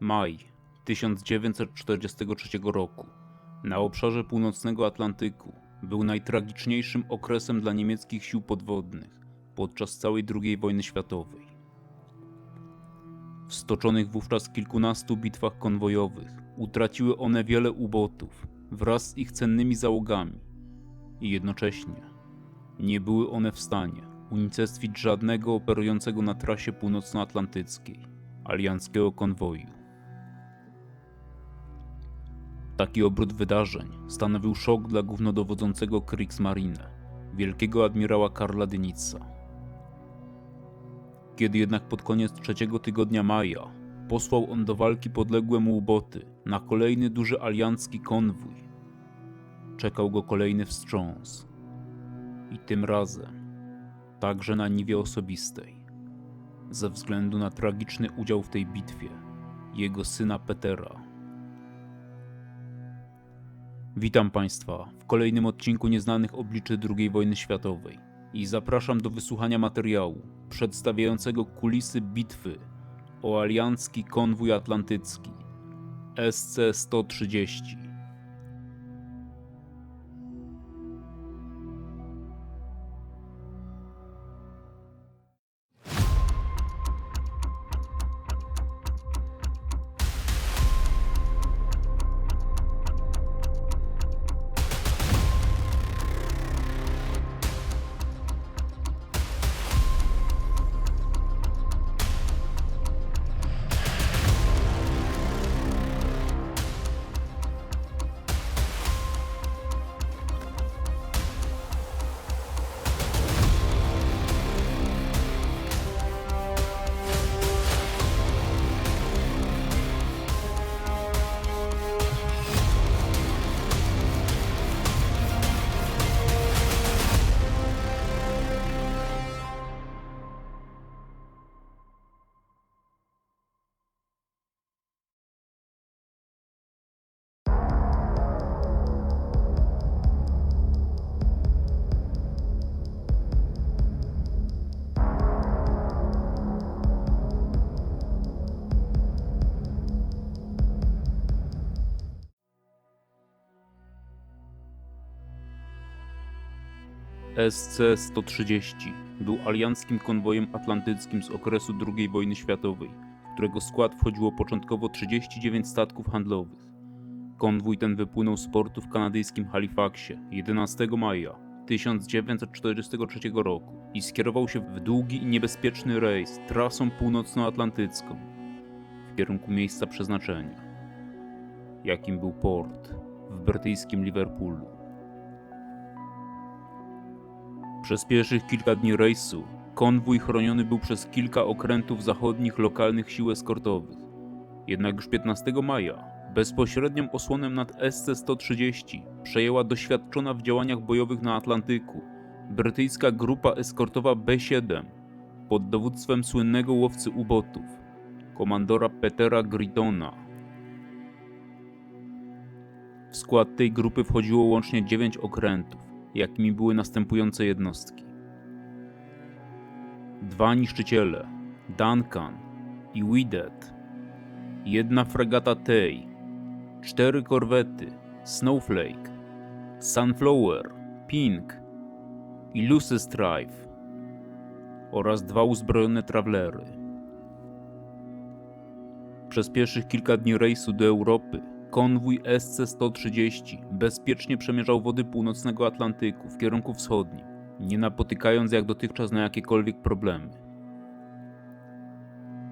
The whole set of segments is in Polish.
Maj 1943 roku na obszarze północnego Atlantyku był najtragiczniejszym okresem dla niemieckich sił podwodnych podczas całej II wojny światowej. W stoczonych wówczas kilkunastu bitwach konwojowych utraciły one wiele ubotów wraz z ich cennymi załogami i jednocześnie nie były one w stanie unicestwić żadnego operującego na trasie północnoatlantyckiej alianckiego konwoju. Taki obrót wydarzeń stanowił szok dla głównodowodzącego Kriegsmarine, wielkiego admirała Karla Dynitza. Kiedy jednak pod koniec trzeciego tygodnia maja posłał on do walki podległe mu uboty na kolejny duży aliancki konwój, czekał go kolejny wstrząs. I tym razem także na niwie osobistej, ze względu na tragiczny udział w tej bitwie jego syna Petera. Witam Państwa w kolejnym odcinku Nieznanych Obliczy II wojny światowej i zapraszam do wysłuchania materiału przedstawiającego kulisy bitwy o aliancki konwój atlantycki SC-130. SC-130 był alianckim konwojem atlantyckim z okresu II wojny światowej, w którego skład wchodziło początkowo 39 statków handlowych. Konwój ten wypłynął z portu w kanadyjskim Halifaxie 11 maja 1943 roku i skierował się w długi i niebezpieczny rejs trasą północnoatlantycką w kierunku miejsca przeznaczenia, jakim był port w brytyjskim Liverpoolu. Przez pierwszych kilka dni rejsu konwój chroniony był przez kilka okrętów zachodnich lokalnych sił eskortowych. Jednak już 15 maja bezpośrednią osłonę nad SC-130 przejęła doświadczona w działaniach bojowych na Atlantyku brytyjska grupa eskortowa B-7 pod dowództwem słynnego łowcy ubotów, komandora Petera Gritona. W skład tej grupy wchodziło łącznie 9 okrętów, jakimi były następujące jednostki. Dwa niszczyciele, Duncan i Widet, jedna fregata Tay, cztery korwety, Snowflake, Sunflower, Pink i Lucy Strife oraz dwa uzbrojone trawlery. Przez pierwszych kilka dni rejsu do Europy konwój SC-130 bezpiecznie przemierzał wody północnego Atlantyku w kierunku wschodnim, nie napotykając jak dotychczas na jakiekolwiek problemy.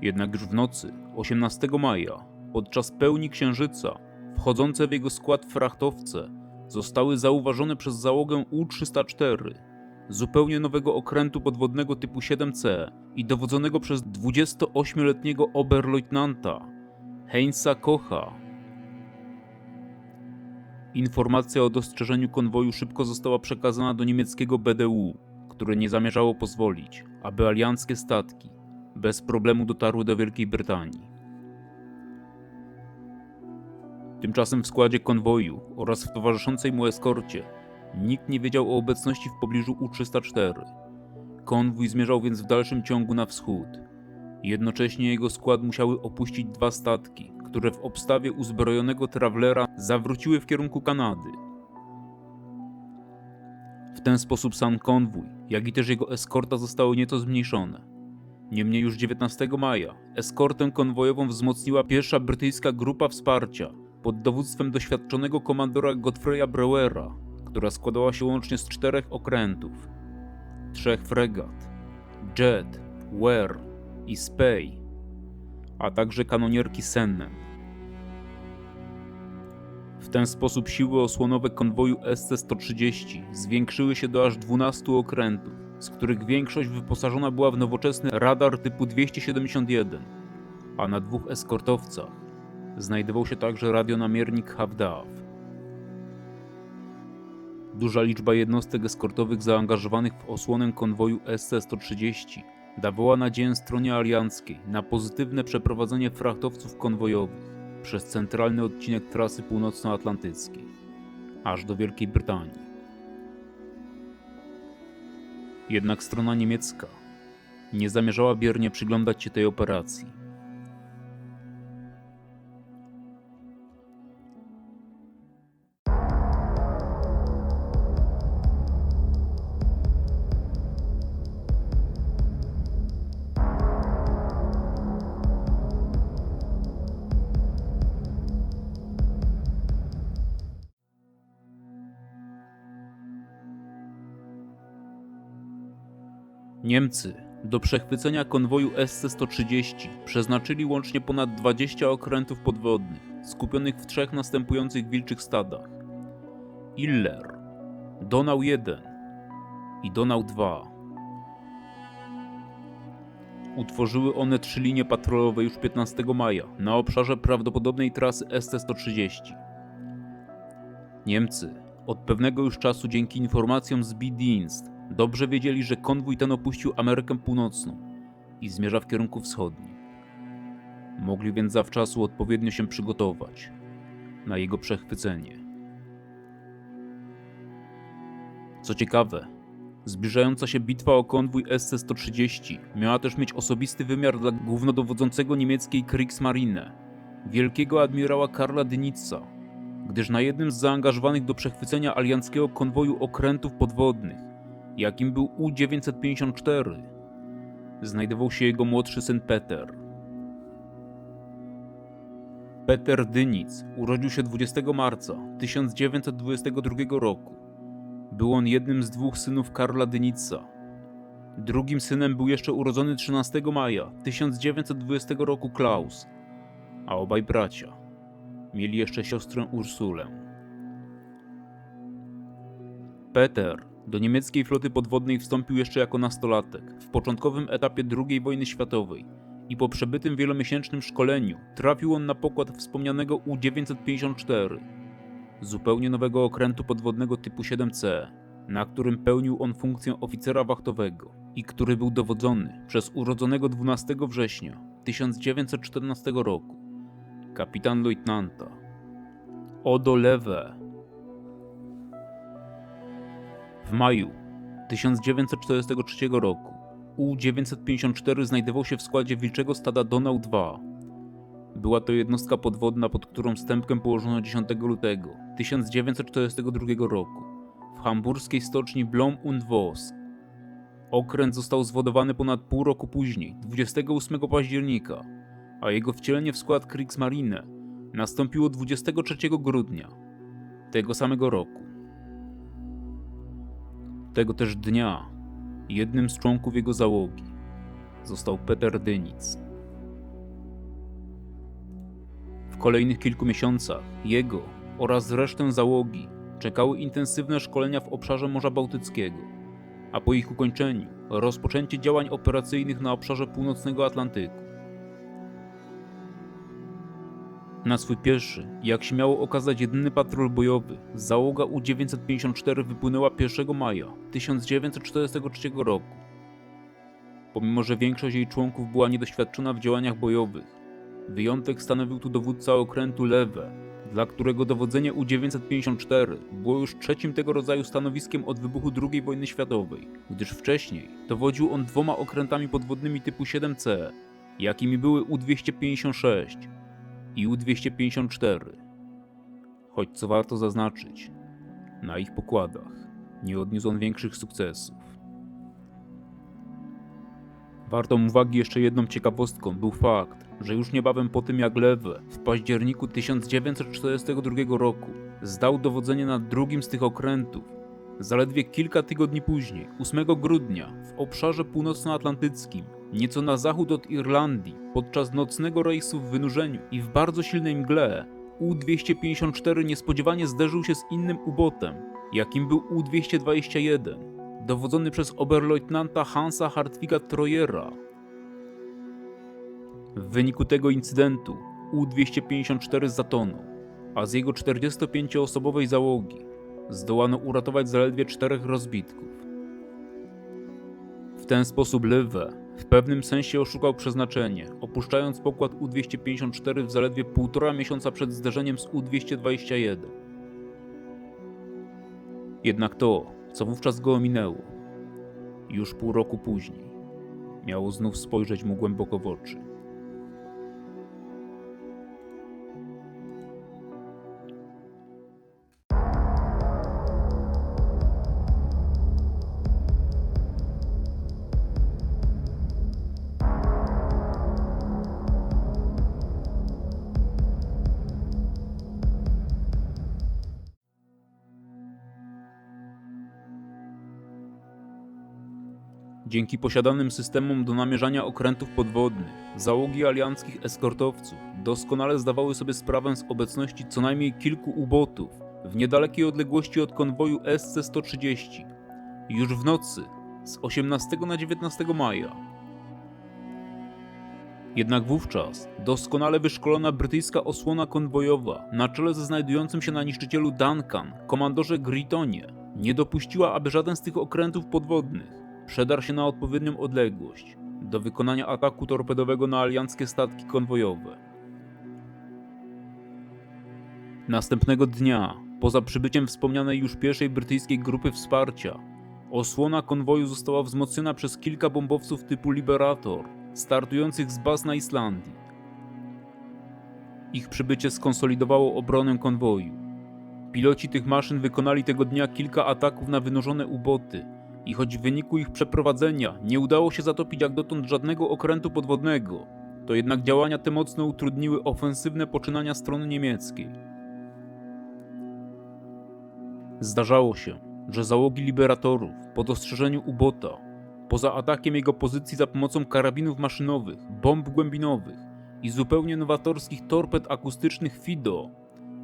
Jednak już w nocy 18 maja, podczas pełni księżyca, wchodzące w jego skład frachtowce zostały zauważone przez załogę U-304, zupełnie nowego okrętu podwodnego typu 7C i dowodzonego przez 28-letniego oberleutnanta Heinza Kocha. Informacja o dostrzeżeniu konwoju szybko została przekazana do niemieckiego BDU, które nie zamierzało pozwolić, aby alianckie statki bez problemu dotarły do Wielkiej Brytanii. Tymczasem w składzie konwoju oraz w towarzyszącej mu eskorcie nikt nie wiedział o obecności w pobliżu U-304. Konwój zmierzał więc w dalszym ciągu na wschód. Jednocześnie jego skład musiały opuścić dwa statki, które w obstawie uzbrojonego trawlera zawróciły w kierunku Kanady. W ten sposób sam konwój, jak i też jego eskorta zostały nieco zmniejszone. Niemniej już 19 maja eskortę konwojową wzmocniła pierwsza brytyjska grupa wsparcia pod dowództwem doświadczonego komandora Godfreya Brewera, która składała się łącznie z czterech okrętów, trzech fregat, Jet, Ware i Spey, a także kanonierki Sennen. W ten sposób siły osłonowe konwoju SC-130 zwiększyły się do aż 12 okrętów, z których większość wyposażona była w nowoczesny radar typu 271, a na dwóch eskortowcach znajdował się także radionamiernik Havdaw. Duża liczba jednostek eskortowych zaangażowanych w osłonę konwoju SC-130 dawała nadzieję stronie alianckiej na pozytywne przeprowadzenie frachtowców konwojowych przez centralny odcinek trasy północnoatlantyckiej, aż do Wielkiej Brytanii. Jednak strona niemiecka nie zamierzała biernie przyglądać się tej operacji. Niemcy do przechwycenia konwoju SC-130 przeznaczyli łącznie ponad 20 okrętów podwodnych, skupionych w trzech następujących wilczych stadach. Iller, Donau 1 i Donau 2. Utworzyły one trzy linie patrolowe już 15 maja na obszarze prawdopodobnej trasy SC-130. Niemcy od pewnego już czasu dzięki informacjom z B-Dienst Dobrze wiedzieli, że konwój ten opuścił Amerykę Północną i zmierza w kierunku wschodnim. Mogli więc zawczasu odpowiednio się przygotować na jego przechwycenie. Co ciekawe, zbliżająca się bitwa o konwój SC-130 miała też mieć osobisty wymiar dla głównodowodzącego niemieckiej Kriegsmarine, wielkiego admirała Karla Dynitza, gdyż na jednym z zaangażowanych do przechwycenia alianckiego konwoju okrętów podwodnych jakim był U-954, znajdował się jego młodszy syn Peter. Peter Dynic urodził się 20 marca 1922 roku. Był on jednym z dwóch synów Karla Dynica. Drugim synem był jeszcze urodzony 13 maja 1920 roku Klaus, a obaj bracia mieli jeszcze siostrę Ursulę. Peter do niemieckiej floty podwodnej wstąpił jeszcze jako nastolatek, w początkowym etapie II wojny światowej. I po przebytym wielomiesięcznym szkoleniu trafił on na pokład wspomnianego U-954, zupełnie nowego okrętu podwodnego typu 7C, na którym pełnił on funkcję oficera wachtowego i który był dowodzony przez urodzonego 12 września 1914 roku kapitan leutnanta. Odo Lewe w maju 1943 roku U-954 znajdował się w składzie wilczego stada Donau 2. Była to jednostka podwodna, pod którą stępkę położono 10 lutego 1942 roku w hamburskiej stoczni Blom und Voss. Okręt został zwodowany ponad pół roku później, 28 października, a jego wcielenie w skład Kriegsmarine nastąpiło 23 grudnia tego samego roku. Tego też dnia jednym z członków jego załogi został Peter Dynic. W kolejnych kilku miesiącach jego oraz resztę załogi czekały intensywne szkolenia w obszarze Morza Bałtyckiego, a po ich ukończeniu rozpoczęcie działań operacyjnych na obszarze północnego Atlantyku. Na swój pierwszy, jak się miało okazać jedyny patrol bojowy, załoga U-954 wypłynęła 1 maja 1943 roku. Pomimo, że większość jej członków była niedoświadczona w działaniach bojowych, wyjątek stanowił tu dowódca okrętu Lewe, dla którego dowodzenie U-954 było już trzecim tego rodzaju stanowiskiem od wybuchu II wojny światowej, gdyż wcześniej dowodził on dwoma okrętami podwodnymi typu 7C, jakimi były U-256 i U-254. Choć co warto zaznaczyć, na ich pokładach nie odniósł on większych sukcesów. Wartą uwagi jeszcze jedną ciekawostką był fakt, że już niebawem po tym jak Lewe w październiku 1942 roku zdał dowodzenie nad drugim z tych okrętów, zaledwie kilka tygodni później, 8 grudnia, w obszarze północnoatlantyckim, nieco na zachód od Irlandii, podczas nocnego rejsu w wynurzeniu i w bardzo silnej mgle, U-254 niespodziewanie zderzył się z innym ubotem, jakim był U-221, dowodzony przez oberleutnanta Hansa Hartwiga Trojera. W wyniku tego incydentu U-254 zatonął, a z jego 45-osobowej załogi zdołano uratować zaledwie czterech rozbitków. W ten sposób Lewe w pewnym sensie oszukał przeznaczenie, opuszczając pokład U-254 w zaledwie półtora miesiąca przed zderzeniem z U-221. Jednak to, co wówczas go ominęło, już pół roku później, miało znów spojrzeć mu głęboko w oczy. Dzięki posiadanym systemom do namierzania okrętów podwodnych, załogi alianckich eskortowców doskonale zdawały sobie sprawę z obecności co najmniej kilku ubotów w niedalekiej odległości od konwoju SC-130. Już w nocy z 18 na 19 maja. Jednak wówczas doskonale wyszkolona brytyjska osłona konwojowa na czele ze znajdującym się na niszczycielu Duncan, komandorze Gritonie, nie dopuściła, aby żaden z tych okrętów podwodnych przedarł się na odpowiednią odległość do wykonania ataku torpedowego na alianckie statki konwojowe. Następnego dnia, poza przybyciem wspomnianej już pierwszej brytyjskiej grupy wsparcia, osłona konwoju została wzmocniona przez kilka bombowców typu Liberator, startujących z baz na Islandii. Ich przybycie skonsolidowało obronę konwoju. Piloci tych maszyn wykonali tego dnia kilka ataków na wynurzone uboty, i choć w wyniku ich przeprowadzenia nie udało się zatopić jak dotąd żadnego okrętu podwodnego, to jednak działania te mocno utrudniły ofensywne poczynania strony niemieckiej. Zdarzało się, że załogi liberatorów po dostrzeżeniu ubota, poza atakiem jego pozycji za pomocą karabinów maszynowych, bomb głębinowych i zupełnie nowatorskich torped akustycznych FIDO,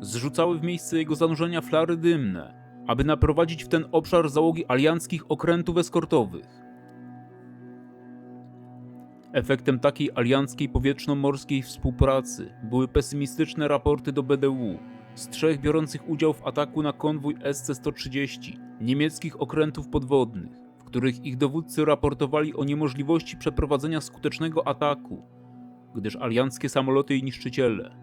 zrzucały w miejsce jego zanurzenia flary dymne, aby naprowadzić w ten obszar załogi alianckich okrętów eskortowych. Efektem takiej alianckiej powietrzno-morskiej współpracy były pesymistyczne raporty do BDU z trzech biorących udział w ataku na konwój SC-130 niemieckich okrętów podwodnych, w których ich dowódcy raportowali o niemożliwości przeprowadzenia skutecznego ataku, gdyż alianckie samoloty i niszczyciele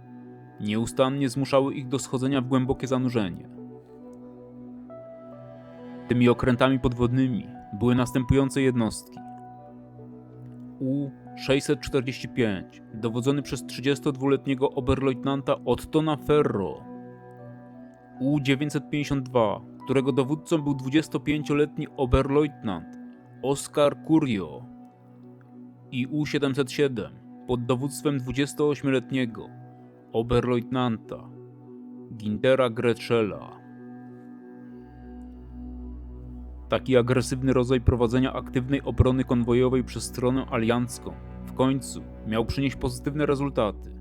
nieustannie zmuszały ich do schodzenia w głębokie zanurzenie. Tymi okrętami podwodnymi były następujące jednostki. U-645, dowodzony przez 32-letniego oberleutnanta Ottona Ferro. U-952, którego dowódcą był 25-letni oberleutnant Oskar Curio. I U-707, pod dowództwem 28-letniego oberleutnanta Gintera Gretschela. Taki agresywny rodzaj prowadzenia aktywnej obrony konwojowej przez stronę aliancką w końcu miał przynieść pozytywne rezultaty.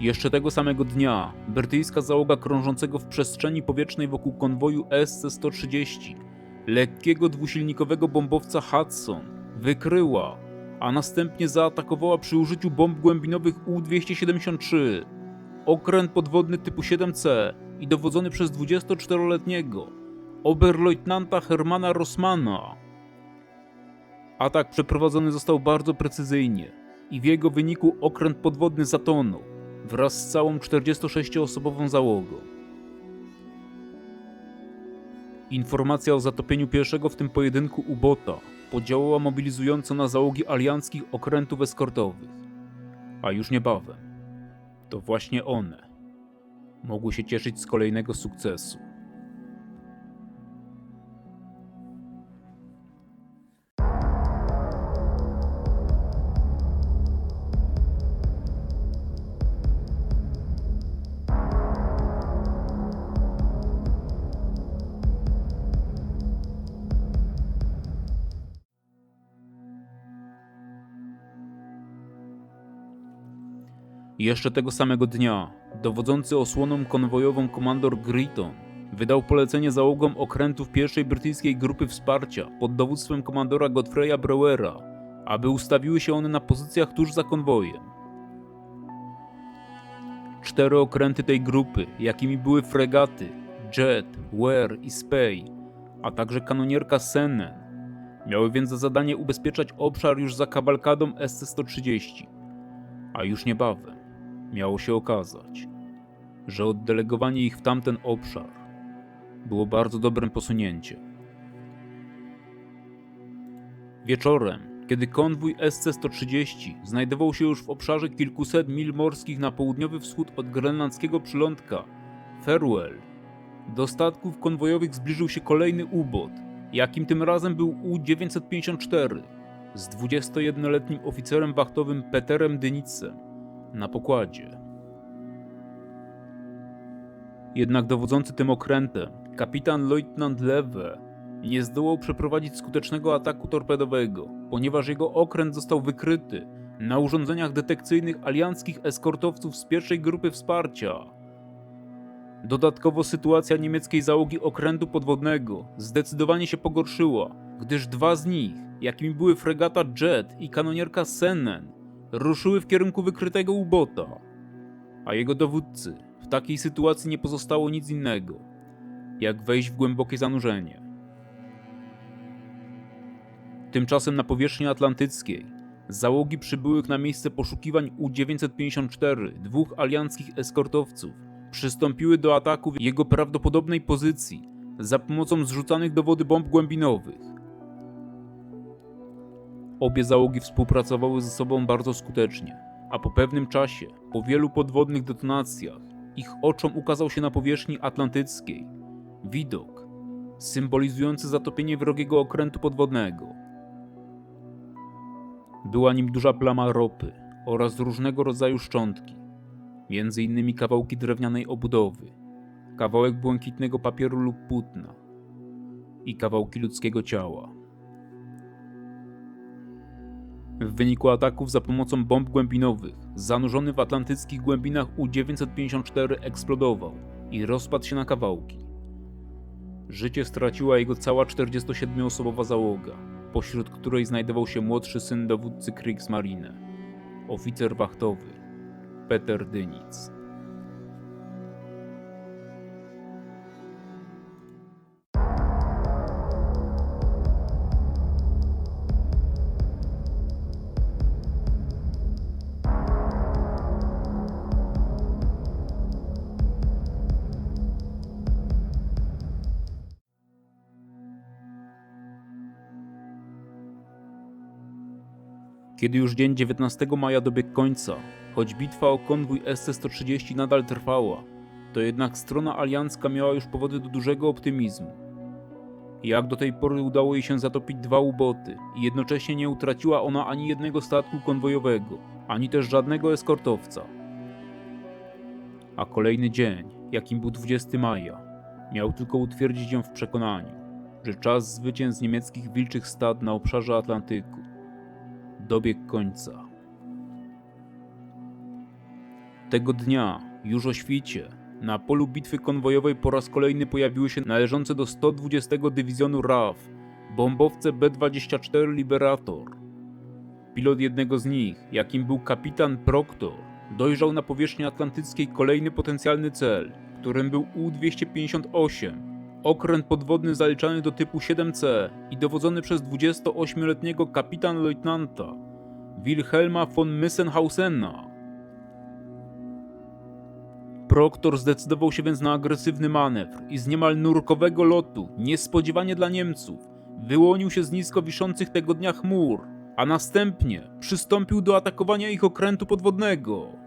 Jeszcze tego samego dnia brytyjska załoga krążącego w przestrzeni powietrznej wokół konwoju SC-130 lekkiego dwusilnikowego bombowca Hudson wykryła, a następnie zaatakowała przy użyciu bomb głębinowych U-273 okręt podwodny typu 7C i dowodzony przez 24-letniego oberleutnanta Hermana Rossmana. Atak przeprowadzony został bardzo precyzyjnie i w jego wyniku okręt podwodny zatonął wraz z całą 46-osobową załogą. Informacja o zatopieniu pierwszego w tym pojedynku ubota podziałała mobilizująco na załogi alianckich okrętów eskortowych, A już niebawem to właśnie one mogły się cieszyć z kolejnego sukcesu. Jeszcze tego samego dnia dowodzący osłoną konwojową komandor Gritton wydał polecenie załogom okrętów pierwszej brytyjskiej grupy wsparcia pod dowództwem komandora Godfreya Brewera, aby ustawiły się one na pozycjach tuż za konwojem. Cztery okręty tej grupy, jakimi były fregaty Jet, Ware i Spey, a także kanonierka Sennen, miały więc za zadanie ubezpieczać obszar już za kabalkadą SC-130, a już niebawem miało się okazać, że oddelegowanie ich w tamten obszar było bardzo dobrym posunięciem. Wieczorem, kiedy konwój SC-130 znajdował się już w obszarze kilkuset mil morskich na południowy wschód od grenlandzkiego przylądka Farewell, do statków konwojowych zbliżył się kolejny ubot, jakim tym razem był U-954 z 21-letnim oficerem wachtowym Peterem Dynicem na pokładzie. Jednak dowodzący tym okrętem, kapitan leutnant Lewe, nie zdołał przeprowadzić skutecznego ataku torpedowego, ponieważ jego okręt został wykryty na urządzeniach detekcyjnych alianckich eskortowców z pierwszej grupy wsparcia. Dodatkowo sytuacja niemieckiej załogi okrętu podwodnego zdecydowanie się pogorszyła, gdyż dwa z nich, jakimi były fregata Jet i kanonierka Sennen, ruszyły w kierunku wykrytego ubota, a jego dowódcy w takiej sytuacji nie pozostało nic innego, jak wejść w głębokie zanurzenie. Tymczasem na powierzchni atlantyckiej załogi przybyłych na miejsce poszukiwań U-954 dwóch alianckich eskortowców przystąpiły do ataku w jego prawdopodobnej pozycji za pomocą zrzucanych do wody bomb głębinowych. Obie załogi współpracowały ze sobą bardzo skutecznie, a po pewnym czasie, po wielu podwodnych detonacjach, ich oczom ukazał się na powierzchni atlantyckiej widok symbolizujący zatopienie wrogiego okrętu podwodnego. Była nim duża plama ropy oraz różnego rodzaju szczątki, między innymi kawałki drewnianej obudowy, kawałek błękitnego papieru lub płótna i kawałki ludzkiego ciała. W wyniku ataków za pomocą bomb głębinowych, zanurzony w atlantyckich głębinach U-954 eksplodował i rozpadł się na kawałki. Życie straciła jego cała 47-osobowa załoga, pośród której znajdował się młodszy syn dowódcy Kriegsmarine, oficer wachtowy Peter Dynic. Kiedy już dzień 19 maja dobiegł końca, choć bitwa o konwój SC-130 nadal trwała, to jednak strona aliancka miała już powody do dużego optymizmu. Jak do tej pory udało jej się zatopić dwa uboty i jednocześnie nie utraciła ona ani jednego statku konwojowego, ani też żadnego eskortowca. A kolejny dzień, jakim był 20 maja, miał tylko utwierdzić ją w przekonaniu, że czas zwycięstw niemieckich wilczych stad na obszarze Atlantyku dobiegł końca. Tego dnia, już o świcie, na polu bitwy konwojowej po raz kolejny pojawiły się należące do 120 Dywizjonu RAF bombowce B-24 Liberator. Pilot jednego z nich, jakim był kapitan Proctor, dojrzał na powierzchni atlantyckiej kolejny potencjalny cel, którym był U-258, okręt podwodny zaliczany do typu 7C i dowodzony przez 28-letniego kapitan leutnanta Wilhelma von Missenhausena. Proktor zdecydował się więc na agresywny manewr i z niemal nurkowego lotu, niespodziewanie dla Niemców, wyłonił się z nisko wiszących tego dnia chmur a następnie przystąpił do atakowania ich okrętu podwodnego.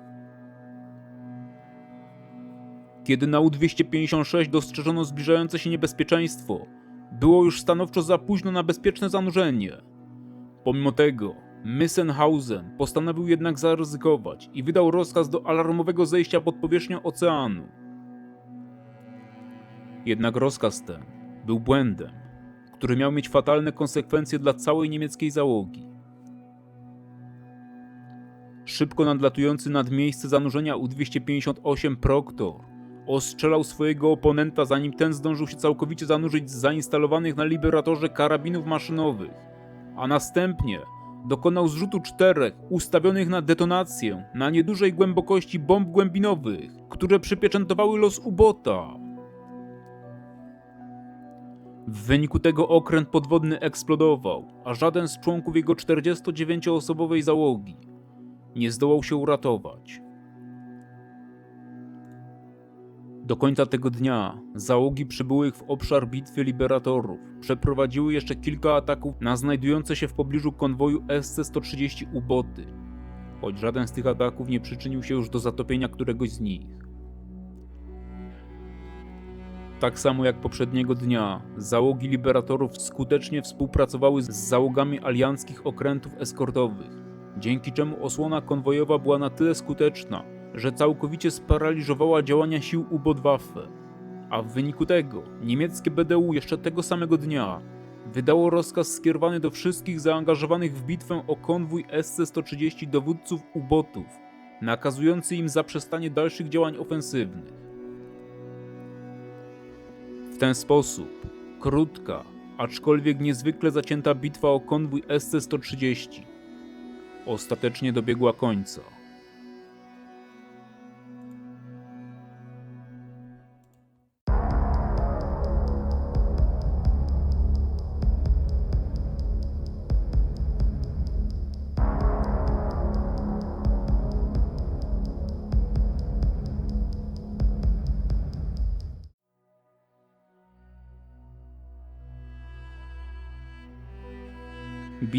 Kiedy na U-256 dostrzeżono zbliżające się niebezpieczeństwo, było już stanowczo za późno na bezpieczne zanurzenie. Pomimo tego, Missenhausen postanowił jednak zaryzykować i wydał rozkaz do alarmowego zejścia pod powierzchnię oceanu. Jednak rozkaz ten był błędem, który miał mieć fatalne konsekwencje dla całej niemieckiej załogi. Szybko nadlatujący nad miejsce zanurzenia U-258 Proctor ostrzelał swojego oponenta zanim ten zdążył się całkowicie zanurzyć z zainstalowanych na liberatorze karabinów maszynowych, a następnie dokonał zrzutu czterech ustawionych na detonację na niedużej głębokości bomb głębinowych, które przypieczętowały los ubota. W wyniku tego okręt podwodny eksplodował, a żaden z członków jego 49-osobowej załogi nie zdołał się uratować. Do końca tego dnia załogi przybyłych w obszar bitwy liberatorów przeprowadziły jeszcze kilka ataków na znajdujące się w pobliżu konwoju SC-130 uboty, choć żaden z tych ataków nie przyczynił się już do zatopienia któregoś z nich. Tak samo jak poprzedniego dnia, załogi liberatorów skutecznie współpracowały z załogami alianckich okrętów eskortowych, dzięki czemu osłona konwojowa była na tyle skuteczna, że całkowicie sparaliżowała działania sił U-Botwaffe, a w wyniku tego niemieckie BDU jeszcze tego samego dnia wydało rozkaz skierowany do wszystkich zaangażowanych w bitwę o konwój SC-130 dowódców U-Botów, nakazujący im zaprzestanie dalszych działań ofensywnych. W ten sposób krótka, aczkolwiek niezwykle zacięta bitwa o konwój SC-130 ostatecznie dobiegła końca.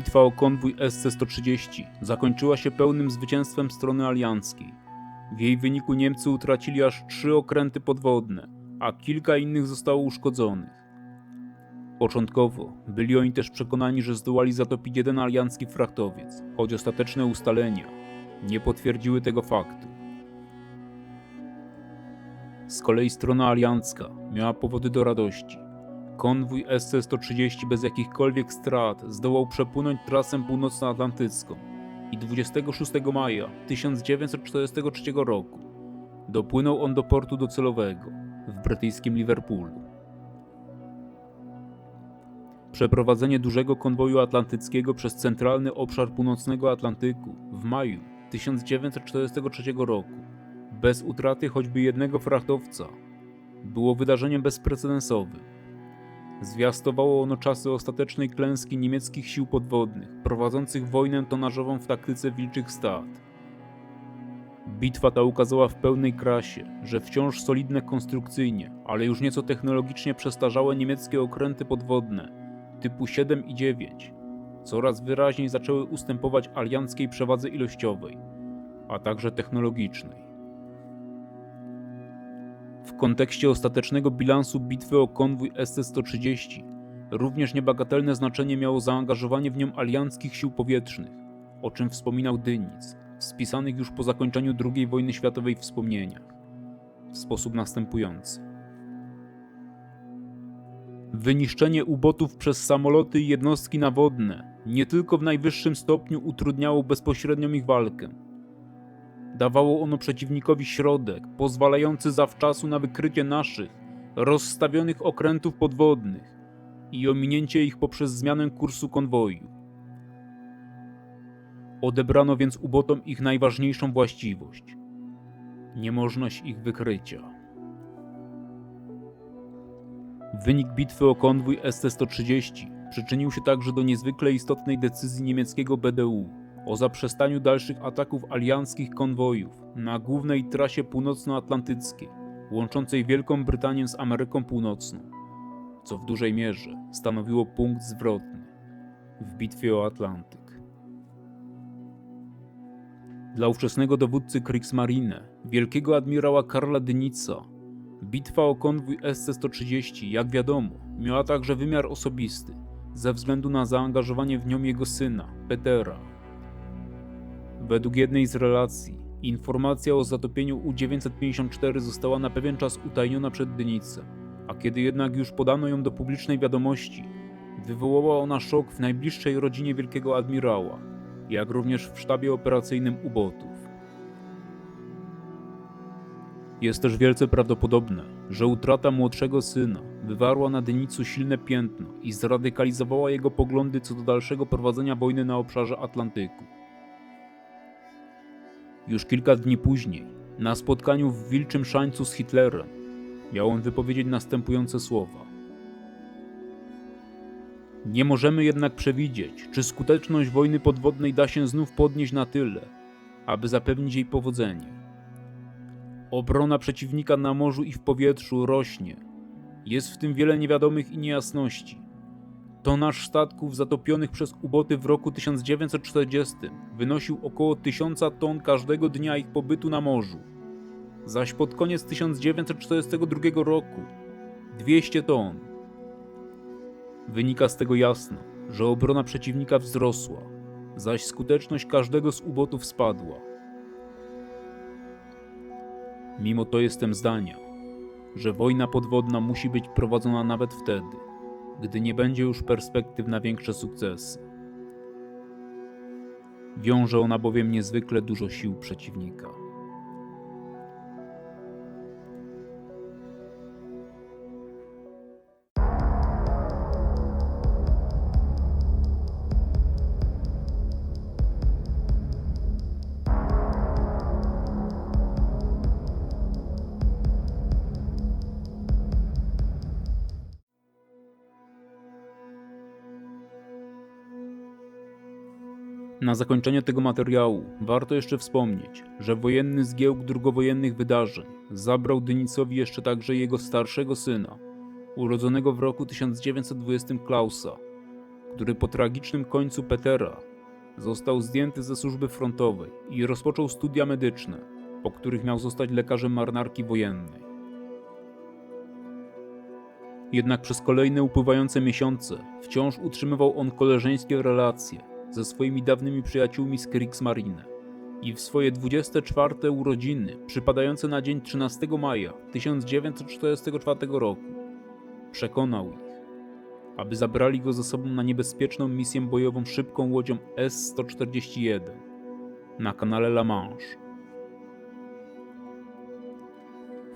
Bitwa o konwój SC-130 zakończyła się pełnym zwycięstwem strony alianckiej. W jej wyniku Niemcy utracili aż trzy okręty podwodne, a kilka innych zostało uszkodzonych. Początkowo byli oni też przekonani, że zdołali zatopić jeden aliancki frachtowiec, choć ostateczne ustalenia nie potwierdziły tego faktu. Z kolei strona aliancka miała powody do radości. Konwój SC-130 bez jakichkolwiek strat zdołał przepłynąć trasę północnoatlantycką i 26 maja 1943 roku dopłynął on do portu docelowego w brytyjskim Liverpoolu. Przeprowadzenie dużego konwoju atlantyckiego przez centralny obszar północnego Atlantyku w maju 1943 roku bez utraty choćby jednego frachtowca było wydarzeniem bezprecedensowym. Zwiastowało ono czasy ostatecznej klęski niemieckich sił podwodnych, prowadzących wojnę tonażową w taktyce wilczych stad. Bitwa ta ukazała w pełnej krasie, że wciąż solidne konstrukcyjnie, ale już nieco technologicznie przestarzałe niemieckie okręty podwodne typu 7 i 9 coraz wyraźniej zaczęły ustępować alianckiej przewadze ilościowej, a także technologicznej. W kontekście ostatecznego bilansu bitwy o konwój SC-130 również niebagatelne znaczenie miało zaangażowanie w nią alianckich sił powietrznych, o czym wspominał Dynic, w spisanych już po zakończeniu II wojny światowej wspomnieniach, w sposób następujący. Wyniszczenie ubotów przez samoloty i jednostki nawodne nie tylko w najwyższym stopniu utrudniało bezpośrednią ich walkę, Dawało ono przeciwnikowi środek, pozwalający zawczasu na wykrycie naszych, rozstawionych okrętów podwodnych i ominięcie ich poprzez zmianę kursu konwoju. Odebrano więc ubotom ich najważniejszą właściwość niemożność ich wykrycia. Wynik bitwy o konwój ST-130 przyczynił się także do niezwykle istotnej decyzji niemieckiego BDU o zaprzestaniu dalszych ataków alianckich konwojów na głównej trasie północnoatlantyckiej, łączącej Wielką Brytanię z Ameryką Północną, co w dużej mierze stanowiło punkt zwrotny w bitwie o Atlantyk. Dla ówczesnego dowódcy Kriegsmarine, wielkiego admirała Karla Dynica, bitwa o konwój SC-130, jak wiadomo, miała także wymiar osobisty, ze względu na zaangażowanie w nią jego syna, Petera. Według jednej z relacji, informacja o zatopieniu U-954 została na pewien czas utajniona przed Dynicem, a kiedy jednak już podano ją do publicznej wiadomości, wywołała ona szok w najbliższej rodzinie wielkiego admirała, jak również w sztabie operacyjnym ubotów. Jest też wielce prawdopodobne, że utrata młodszego syna wywarła na Dynicu silne piętno i zradykalizowała jego poglądy co do dalszego prowadzenia wojny na obszarze Atlantyku. Już kilka dni później, na spotkaniu w Wilczym Szańcu z Hitlerem, miał on wypowiedzieć następujące słowa. Nie możemy jednak przewidzieć, czy skuteczność wojny podwodnej da się znów podnieść na tyle, aby zapewnić jej powodzenie. Obrona przeciwnika na morzu i w powietrzu rośnie. Jest w tym wiele niewiadomych i niejasności. Tonaż statków zatopionych przez uboty w roku 1940 wynosił około 1000 ton każdego dnia ich pobytu na morzu, zaś pod koniec 1942 roku 200 ton. Wynika z tego jasno, że obrona przeciwnika wzrosła, zaś skuteczność każdego z ubotów spadła. Mimo to jestem zdania, że wojna podwodna musi być prowadzona nawet wtedy, gdy nie będzie już perspektyw na większe sukcesy. Wiąże ona bowiem niezwykle dużo sił przeciwnika. Na zakończenie tego materiału warto jeszcze wspomnieć, że wojenny zgiełk drugowojennych wydarzeń zabrał Dynicowi jeszcze także jego starszego syna, urodzonego w roku 1920 Klausa, który po tragicznym końcu Petera został zdjęty ze służby frontowej i rozpoczął studia medyczne, po których miał zostać lekarzem marynarki wojennej. Jednak przez kolejne upływające miesiące wciąż utrzymywał on koleżeńskie relacje ze swoimi dawnymi przyjaciółmi z Kriegsmarine i w swoje 24 urodziny, przypadające na dzień 13 maja 1944 roku, przekonał ich, aby zabrali go ze sobą na niebezpieczną misję bojową szybką łodzią S-141 na kanale La Manche.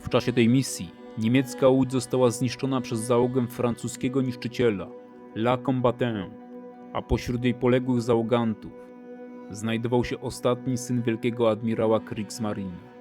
W czasie tej misji niemiecka łódź została zniszczona przez załogę francuskiego niszczyciela La Combatant, a pośród jej poległych załogantów znajdował się ostatni syn wielkiego admirała Kriegsmarine.